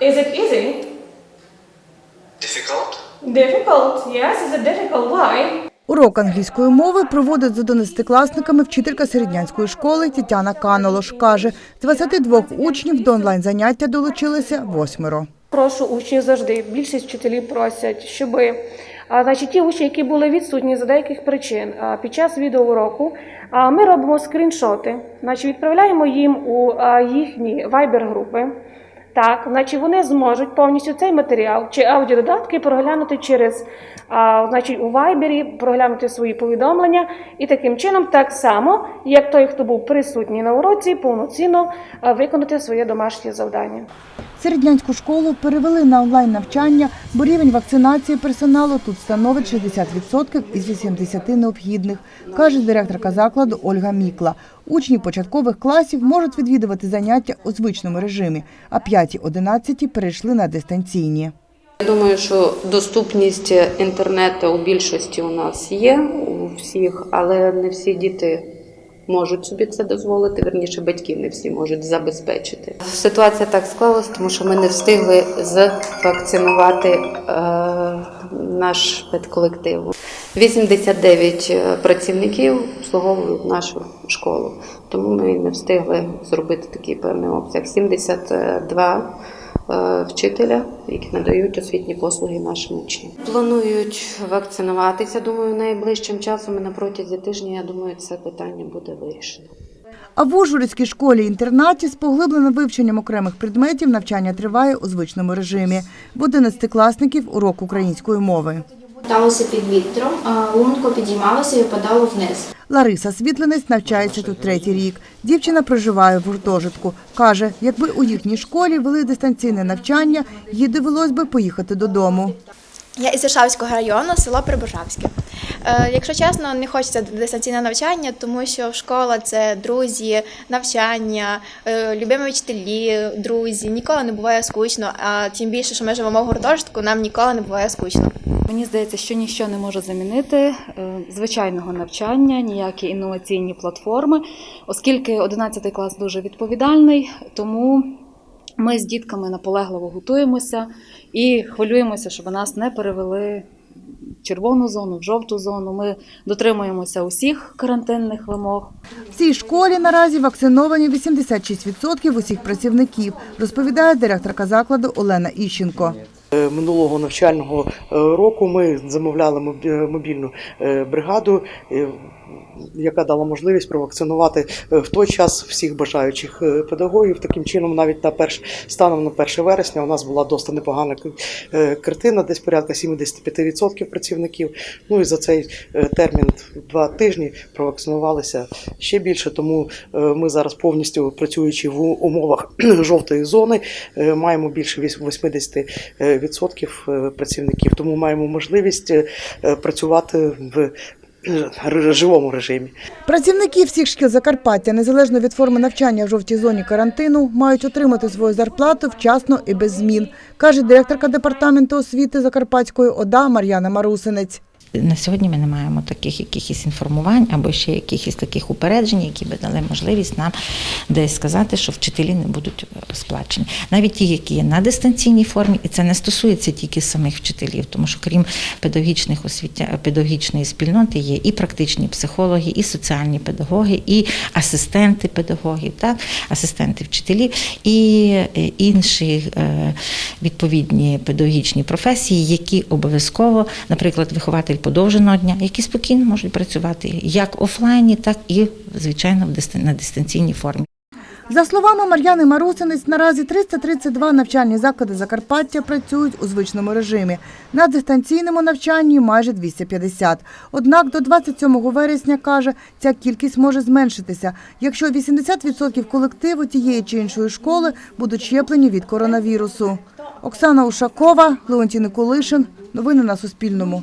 Is it easy? Difficult? Difficult. Yes, is it difficult? Why? Урок англійської мови проводить з 11-класниками вчителька середнянської школи Тетяна Канолош. Каже, з 22 учнів до онлайн-заняття долучилися восьмеро. Прошу учнів завжди. Більшість вчителів просять, щоб а, значить, ті учні, які були відсутні за деяких причин а, під час відеоуроку, а, ми робимо скріншоти, значить, відправляємо їм у а, їхні вайбер-групи. Так, значить, вони зможуть повністю цей матеріал чи аудіододатки проглянути через, а, значить, у вайбері, проглянути свої повідомлення і таким чином, так само, як той, хто був присутній на уроці, повноцінно виконати своє домашнє завдання. Середнянську школу перевели на онлайн навчання, бо рівень вакцинації персоналу тут становить 60% із 80 необхідних, каже директорка закладу Ольга Мікла. Учні початкових класів можуть відвідувати заняття у звичному режимі, а 5-11 перейшли на дистанційні. Я думаю, що доступність інтернету у більшості у нас є у всіх, але не всі діти можуть собі це дозволити. Верніше, батьки не всі можуть забезпечити. Ситуація так склалась, тому що ми не встигли звакцинувати е, наш педколектив. 89 працівників обслуговують нашу школу, тому ми не встигли зробити такий певний обсяг. 72 е, вчителя, які надають освітні послуги нашим учням. Планують вакцинуватися. Думаю, найближчим часом і на протязі тижня. Я думаю, це питання буде вирішено. А в Ужгородській школі-інтернаті з поглибленим вивченням окремих предметів навчання триває у звичному режимі. В 11-класників урок української мови. Моталося під вітром, а лунко підіймалося і опадало вниз. Лариса Світлинець навчається тут третій рік. Дівчина проживає в гуртожитку. Каже, якби у їхній школі вели дистанційне навчання, їй довелось би поїхати додому. Я із Іршавського району, село Прибожавське. Е, якщо чесно, не хочеться дистанційне навчання, тому що школа це друзі, навчання, е, любимі вчителі, друзі. Ніколи не буває скучно. А тим більше, що ми живемо в гуртожитку, нам ніколи не буває скучно. Мені здається, що ніщо не може замінити е, звичайного навчання, ніякі інноваційні платформи, оскільки 11 клас дуже відповідальний, тому ми з дітками наполегливо готуємося і хвилюємося, щоб нас не перевели червону зону, в жовту зону. Ми дотримуємося усіх карантинних вимог. В цій школі наразі вакциновані 86% усіх працівників, розповідає директорка закладу Олена Іщенко. Е, Минулого навчального е, року ми замовляли е, мобільну бригаду, яка дала можливість провакцинувати в той час всіх бажаючих педагогів. Таким чином, навіть на перш станом на 1 вересня у нас була досить непогана картина, десь порядка 75% працівників. Ну і за цей термін два тижні провакцинувалися ще більше. Тому ми зараз повністю працюючи в умовах жовтої зони, маємо більше віс- 80% відсотків е, працівників, тому маємо можливість е, працювати в е, живому режимі. Працівники всіх шкіл Закарпаття, незалежно від форми навчання в жовтій зоні карантину, мають отримати свою зарплату вчасно і без змін, каже директорка департаменту освіти Закарпатської ОДА Мар'яна Марусинець. На сьогодні ми не маємо таких якихось інформувань або ще якихось таких упереджень, які би дали можливість нам десь сказати, що вчителі не будуть е, сплачені. Навіть ті, які є на дистанційній формі, і це не стосується тільки самих вчителів, тому що крім педагогічних освіття, педагогічної спільноти є і практичні психологи, і соціальні педагоги, і асистенти педагогів, так, асистенти вчителів, і е, інші е, відповідні педагогічні професії, які обов'язково, наприклад, вихователь подовженого дня, які спокійно можуть працювати як офлайні, так і звичайно на дистанційній формі. За словами Мар'яни Марусинець, наразі 332 навчальні заклади Закарпаття працюють у звичному режимі. На дистанційному навчанні майже 250. Однак до 27 вересня, каже, ця кількість може зменшитися, якщо 80% колективу тієї чи іншої школи будуть щеплені від коронавірусу. Оксана Ушакова, Леонтій Николишин. Новини на Суспільному.